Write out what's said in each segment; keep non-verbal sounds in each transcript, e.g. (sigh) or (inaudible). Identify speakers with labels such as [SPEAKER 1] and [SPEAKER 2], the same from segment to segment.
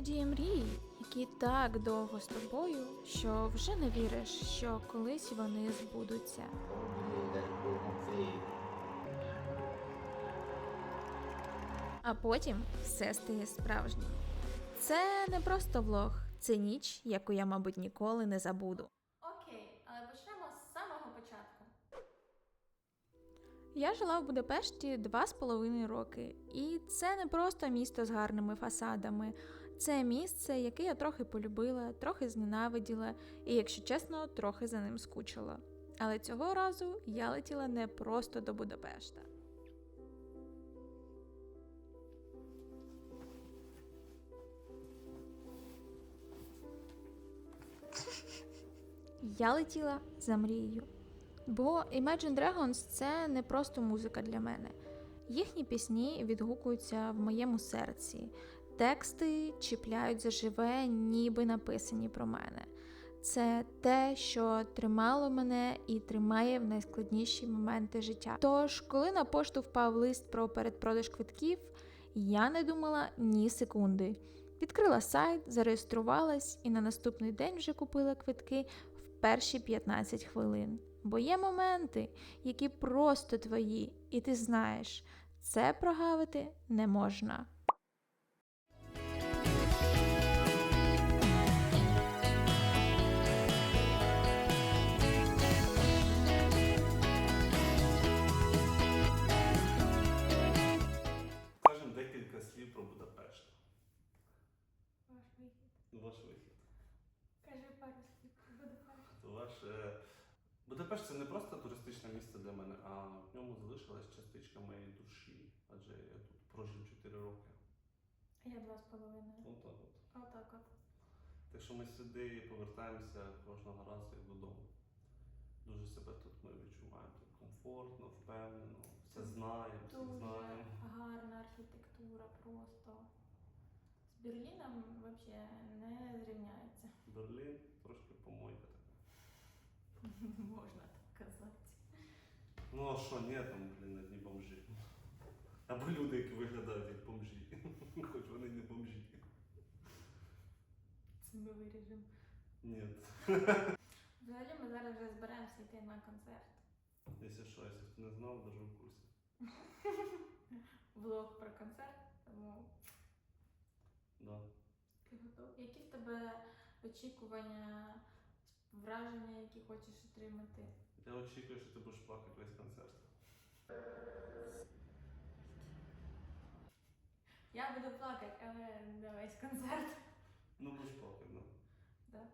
[SPEAKER 1] іноді мрії, які так довго з тобою, що вже не віриш, що колись вони збудуться. А потім все стає справжнім. Це не просто влог, це ніч, яку я, мабуть, ніколи не забуду.
[SPEAKER 2] Окей, але почнемо з самого початку.
[SPEAKER 1] Я жила в Будапешті два з половиною роки, і це не просто місто з гарними фасадами. Це місце, яке я трохи полюбила, трохи зненавиділа, і, якщо чесно, трохи за ним скучила. Але цього разу я летіла не просто до Будапешта. Я летіла за мрією. Бо Imagine Dragons це не просто музика для мене. Їхні пісні відгукуються в моєму серці. Тексти чіпляють заживе, ніби написані про мене. Це те, що тримало мене і тримає в найскладніші моменти життя. Тож, коли на пошту впав лист про передпродаж квитків, я не думала ні секунди. Відкрила сайт, зареєструвалась і на наступний день вже купила квитки в перші 15 хвилин. Бо є моменти, які просто твої, і ти знаєш, це прогавити не можна.
[SPEAKER 3] Будапешт це не просто туристичне місце для мене, а в ньому залишилась частичка моєї душі, адже я тут прожив 4 роки.
[SPEAKER 2] Я два з половиною.
[SPEAKER 3] Отак от.
[SPEAKER 2] Отак от.
[SPEAKER 3] Так що ми сюди повертаємося кожного разу як додому. Дуже себе тут ми відчуваємо тут комфортно, впевнено, все знаємо, все
[SPEAKER 2] Дуже
[SPEAKER 3] знаємо.
[SPEAKER 2] гарна архітектура просто. З Берліном взагалі не зрівняється.
[SPEAKER 3] Берлін трошки помойка така.
[SPEAKER 2] Можна так казати.
[SPEAKER 3] Ну а що, ні, там, блін, одні бомжі. Або люди, які виглядають як бомжі. (laughs) Хоч вони не бомжі.
[SPEAKER 2] Це ми виріжемо.
[SPEAKER 3] Ні.
[SPEAKER 2] Взагалі ми зараз вже зберемося йти на концерт.
[SPEAKER 3] Якщо що, якщо хто не знав, держу в курсі. (laughs)
[SPEAKER 2] Влог про концерт, тому
[SPEAKER 3] Да.
[SPEAKER 2] ти готовий. Які в тебе очікування, враження, які хочеш отримати?
[SPEAKER 3] Я очікую, що ти будеш плакати весь концерт.
[SPEAKER 2] Я буду плакати, але не весь концерт.
[SPEAKER 3] Ну, будеш плакати, да.
[SPEAKER 2] Да.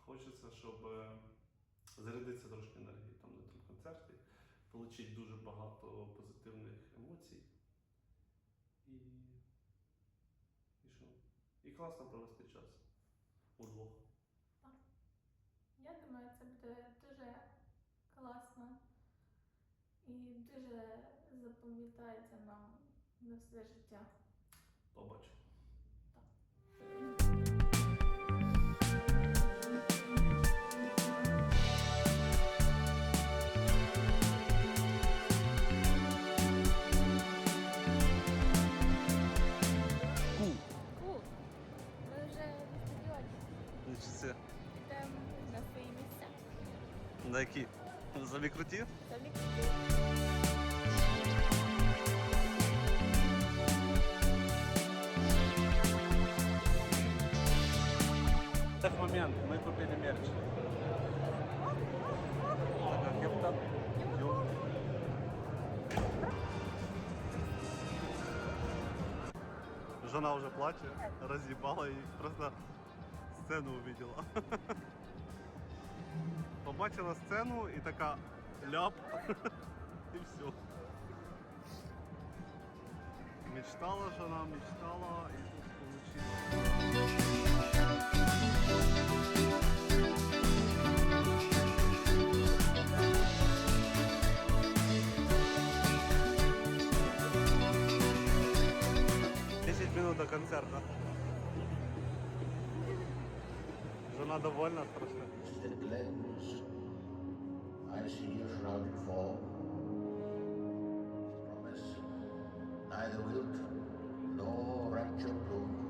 [SPEAKER 3] Хочеться, щоб е, зарядитися трошки енергії там на тому концерті, отримати дуже багато позитивних емоцій. І. І що? І класно провести час удвох.
[SPEAKER 2] Я думаю, це буде дуже класно і дуже запам'ятається нам на все життя.
[SPEAKER 3] Побачимо. Кул.
[SPEAKER 2] Ми вже на стадіоні.
[SPEAKER 3] Це
[SPEAKER 2] Йдемо на свої місця.
[SPEAKER 3] на які? Самі круті?
[SPEAKER 2] Самі
[SPEAKER 3] Так момент, мы купили мерч. Така кепка. Йо. Жена уже плачет, разъебала и просто сцену увидела. (laughs) Побачила сцену і така ляп. (laughs) І все. Мечтала жена, мечтала і тут получила. минут до концерта. Жена довольна страшно.
[SPEAKER 4] Mr. Glenn's, I see your shrouded form. Promise neither wilt nor rapture bloom.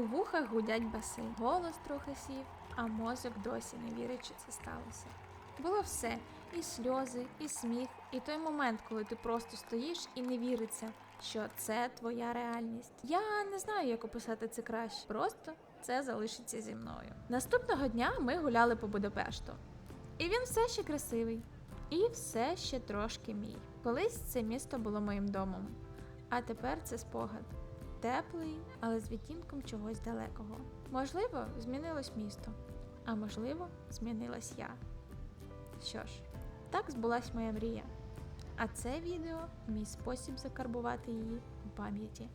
[SPEAKER 1] У вухах гудять баси, голос трохи сів, а мозок досі не вірить, що це сталося. Було все: і сльози, і сміх, і той момент, коли ти просто стоїш і не віриться, що це твоя реальність. Я не знаю, як описати це краще. Просто це залишиться зі мною. Наступного дня ми гуляли по Будапешту. І він все ще красивий, і все ще трошки мій. Колись це місто було моїм домом, а тепер це спогад. Теплий, але з відтінком чогось далекого. Можливо, змінилось місто, а можливо, змінилась я. Що ж, так збулась моя мрія. А це відео мій спосіб закарбувати її у пам'яті.